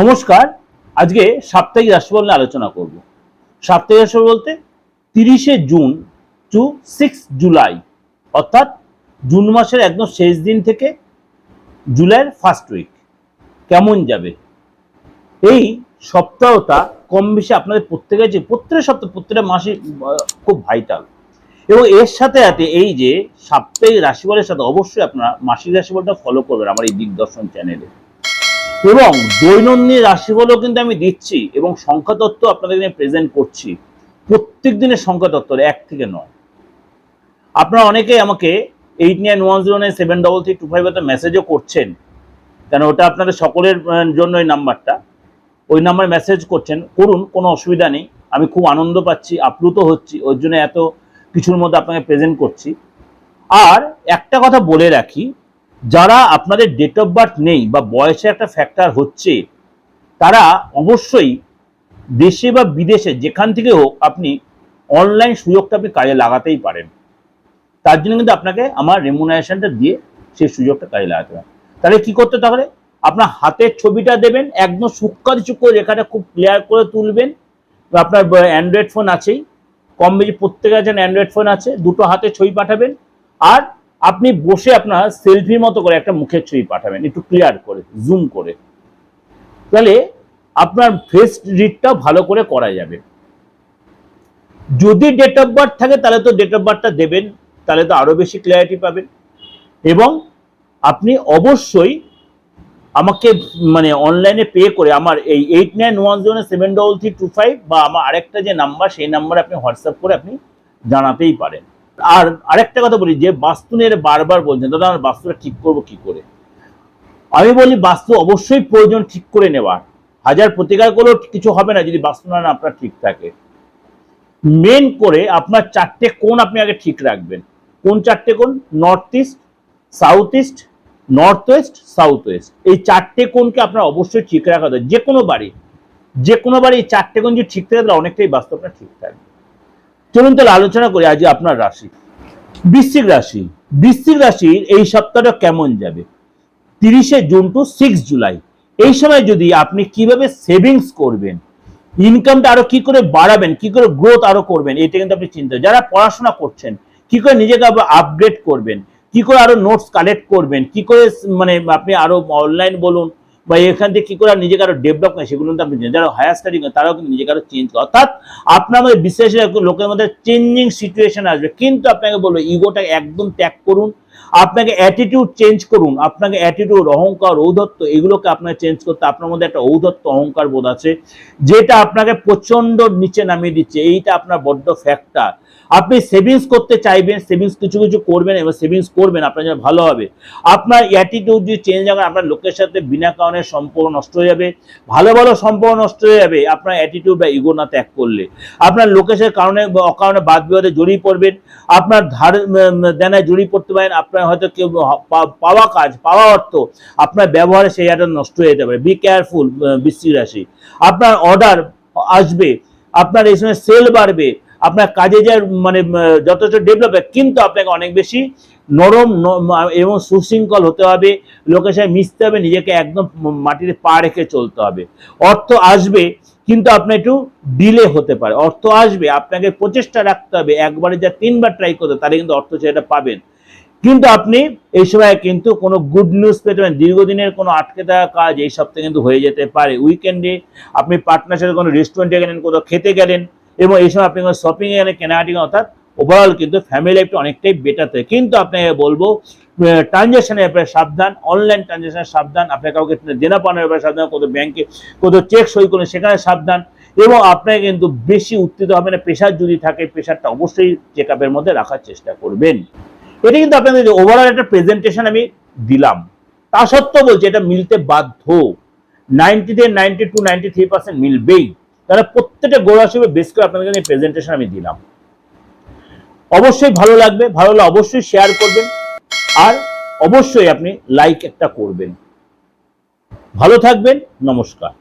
নমস্কার, আজকে সাপ্তাহিক রাশিফল নিয়ে আলোচনা করব। সাপ্তাহিক রাশিফল বলতে তিরিশে জুন টু সিক্স জুলাই, অর্থাৎ জুন মাসের একদম শেষ দিন থেকে জুলাইয়ের ফার্স্ট উইক কেমন যাবে? এই সপ্তাহটা কম বেশি আপনাদের প্রত্যেকের যে প্রত্যেক সপ্তাহ, প্রত্যেকটা মাসে খুব ভাইটাল এবং এর সাথে সাথে এই যে সাপ্তাহিক রাশিফলের সাথে অবশ্যই আপনারা মাসিক রাশিফলটা ফলো করবেন আমার এই দিগদর্শন চ্যানেলে এবং দৈনন্দিন রাশিফলও কিন্তু আমি দিচ্ছি এবং সংখ্যা তত্ত্ব আপনাদের এখানে প্রেজেন্ট করছি। প্রত্যেক দিনের সংখ্যা তত্ত্ব এক থেকে নয়। আপনারা অনেকেই আমাকে eight nine one zero nine seven double three two five মেসেজও করছেন। কেন ওটা আপনাদের সকলের জন্য এই নাম্বারটা। ওই নাম্বারে মেসেজ করছেন। করুন, কোনো অসুবিধা নেই। আমি খুব আনন্দ পাচ্ছি, আপ্লুত হচ্ছি। ওর জন্য এত কিছুর মধ্যে আপনাকে প্রেজেন্ট করছি। আর একটা কথা বলে রাখি যারা আপনাদের ডেট অফ বার্থ নেই বা বয়সে একটা ফ্যাক্টর হচ্ছে, তারা অবশ্যই দেশে বা বিদেশে যেখান থেকে হোক আপনি অনলাইন সুযোগটা আপনি কাজে লাগাতেই পারেন। তার জন্য কিন্তু আপনাকে আমার রেমুনারেশনটা দিয়ে সেই সুযোগটা কাজে লাগাতে হবে। তাহলে কি করতে তাহলে? আপনার হাতের ছবিটা দেবেন, একদম সূক্ষ্ম সূক্ষ্ম রেখাটা খুব ক্লিয়ার করে তুলবেন। আপনার অ্যান্ড্রয়েড ফোন আছেই, কম বেশি প্রত্যেকের কাছে অ্যান্ড্রয়েড ফোন আছে, দুটো হাতে ছবি পাঠাবেন। আর আপনি বসে আপনার সেলফির মতো করে একটা মুখের ছবি পাঠাবেন, একটু ক্লিয়ার করে জুম করে। তাহলে আপনার ফেস রিডটা ভালো করে করা যাবে। যদি ডেট অফ বার্থ থাকে, তাহলে তো ডেট অফ বার্থটা দেবেন, তাহলে তো আরও বেশি ক্লিয়ারিটি পাবেন। এবং আপনি অবশ্যই আমাকে মানে অনলাইনে পে করে, আমার এই eight nine one zero seven double three two five বা আমার আরেকটা যে নাম্বার সেই নাম্বারে আপনি হোয়াটসঅ্যাপ করে আপনি জানাতেই পারেন। আর আরেকটা কথা বলি, যে বাস্তু নিয়ে বারবার বলছেন, দাদা আমার বাস্তুটা ঠিক করব কি করে? আমি বলি, বাস্তু অবশ্যই প্রয়োজন ঠিক করে নেওয়ার। হাজার প্রতিকার করলেও কিছু হবে না যদি বাস্তু না আপনার ঠিক থাকে। মেন করে আপনার চারটে কোণ আপনি আগে ঠিক রাখবেন। কোন চারটে কোণ? North east south east north west south west এই চারটে কোণকে আপনার অবশ্যই ঠিক রাখা যে কোনো বাড়ি যে কোনো বাড়ি এই চারটে কোণ যদি ঠিক থাকে, তাহলে অনেকটাই বাস্তু আপনার ঠিক থাকবে। চলুন তাহলে আলোচনা করি, আজ আপনার রাশি। বৃশ্চিক রাশি। বৃশ্চিক রাশির এই সপ্তাহটা কেমন যাবে? তিরিশে জুন টু সিক্স জুলাই। এই সময় যদি আপনি কীভাবে সেভিংস করবেন ইনকামটা আরও কি করে বাড়াবেন, কি করে গ্রোথ আরও করবেন, এটা কিন্তু আপনি চিন্তা যারা পড়াশোনা করছেন, কি করে নিজেকে আপগ্রেড করবেন, কি করে আরও নোটস কালেক্ট করবেন, কি করে মানে আপনি আরও অনলাইন বলুন বা এখান থেকে কি করে নিজে নিজেকে আরও ডেভেলপ করে, সেগুলো কিন্তু আপনি যারা হায়ার স্টাডি করেন তারাও কিন্তু নিজেকে আরও চেঞ্জ করে। অর্থাৎ আপনার মধ্যে বিশেষ লোকের মধ্যে চেঞ্জিং সিচুয়েশন আসবে। কিন্তু আপনাকে বলব ইগোটা একদম ত্যাগ করুন। আপনাকে অ্যাটিটিউড চেঞ্জ করুন, আপনাকে অ্যাটিটিউড অহংকার ঔদত্ত এগুলোকে আপনাকে চেঞ্জ করতে আপনার মধ্যে একটা ঔদত্ত অহংকার বোধ আছে, যেটা আপনাকে প্রচণ্ড নিচে নামিয়ে দিচ্ছে, এইটা আপনার বড্ড ফ্যাক্টর আপনি সেভিংস করতে চাইবেন সেভিংস কিছু কিছু করবেন এবং সেভিংস করবেন, আপনার জন্য ভালো হবে। আপনার অ্যাটিটিউড যদি চেঞ্জ হবে আপনার লোকের সাথে বিনা কারণে সম্পর্ক নষ্ট হয়ে যাবে, ভালো ভালো সম্পর্ক নষ্ট হয়ে যাবে, আপনার অ্যাটিটিউড বা ইগো না ত্যাগ করলে। আপনার লোকেশের কারণে অকারণে বাদ বিবাদে জড়িয়ে পড়বেন, আপনার ধার দেনায় জড়িয়ে পড়তে পারেন আপনার হয়তো কেউ পাওয়া কাজ, পাওয়া অর্থ, আপনার ব্যবহারে সেই একটা নষ্ট হয়ে যেতে পারে। বি কেয়ারফুল বৃষ্টির রাশি। আপনার অর্ডার আসবে, আপনার এই সময় সেল বাড়বে, আপনার কাজে যা মানে যথেষ্ট ডেভেলপ কিন্তু আপনাকে অনেক বেশি নরম এবং সুশৃঙ্খল হতে হবে, লোকের সাথে মিশতে হবে, নিজেকে একদম মাটিতে পা রেখে চলতে হবে। অর্থ আসবে, কিন্তু আপনার একটু ডিলে হতে পারে। অর্থ আসবে, আপনাকে প্রচেষ্টা রাখতে হবে, একবারে যা তিনবার ট্রাই করতে তাহলে কিন্তু অর্থ সেটা পাবেন। কিন্তু আপনি এই সময় কিন্তু কোনো গুড নিউজ পেতে পারেন। দীর্ঘদিনের কোনো আটকে থাকা কাজ এই সপ্তাহে কিন্তু হয়ে যেতে পারে। উইকেন্ডে আপনি পার্টনার সাথে কোনো রেস্টুরেন্টে গেলেন, কোথাও খেতে গেলেন এবং এই সময় আপনি কোনো শপিংয়ে গেলেন, কেনাকাটি অর্থাৎ ওভারঅল কিন্তু ফ্যামিলি লাইফটা অনেকটাই বেটার থাকে। কিন্তু আপনাকে বলব ট্রানজ্যাকশনের ব্যাপারে সাবধান অনলাইন ট্রানজ্যাকশনের সাবধান আপনার কাউকে দেনা পাওয়ার ব্যাপারে সাবধান, কোথাও ব্যাংকে কোথাও চেক সই করলেন, সেখানে সাবধান এবং আপনাকে কিন্তু বেশি উত্তেজিত হবে না। প্রেশার যদি থাকে প্রেশারটা অবশ্যই চেক আপের মধ্যে রাখার চেষ্টা করবেন। এটা কিন্তু আপনাদের ওভারঅল একটা প্রেজেন্টেশন আমি দিলাম। তা সত্ত্বেও বলছি, এটা মিলতে বাধ্য। নাইনটিতে ninety two ninety three percent মিলবেই। তাহলে প্রত্যেকটা গোড়া হিসেবে বেশ করে আপনাদের প্রেজেন্টেশন আমি দিলাম। অবশ্যই ভালো লাগবে, ভালো লাগলে অবশ্যই শেয়ার করবেন। আর অবশ্যই আপনি লাইক একটা করবেন। ভালো থাকবেন, নমস্কার।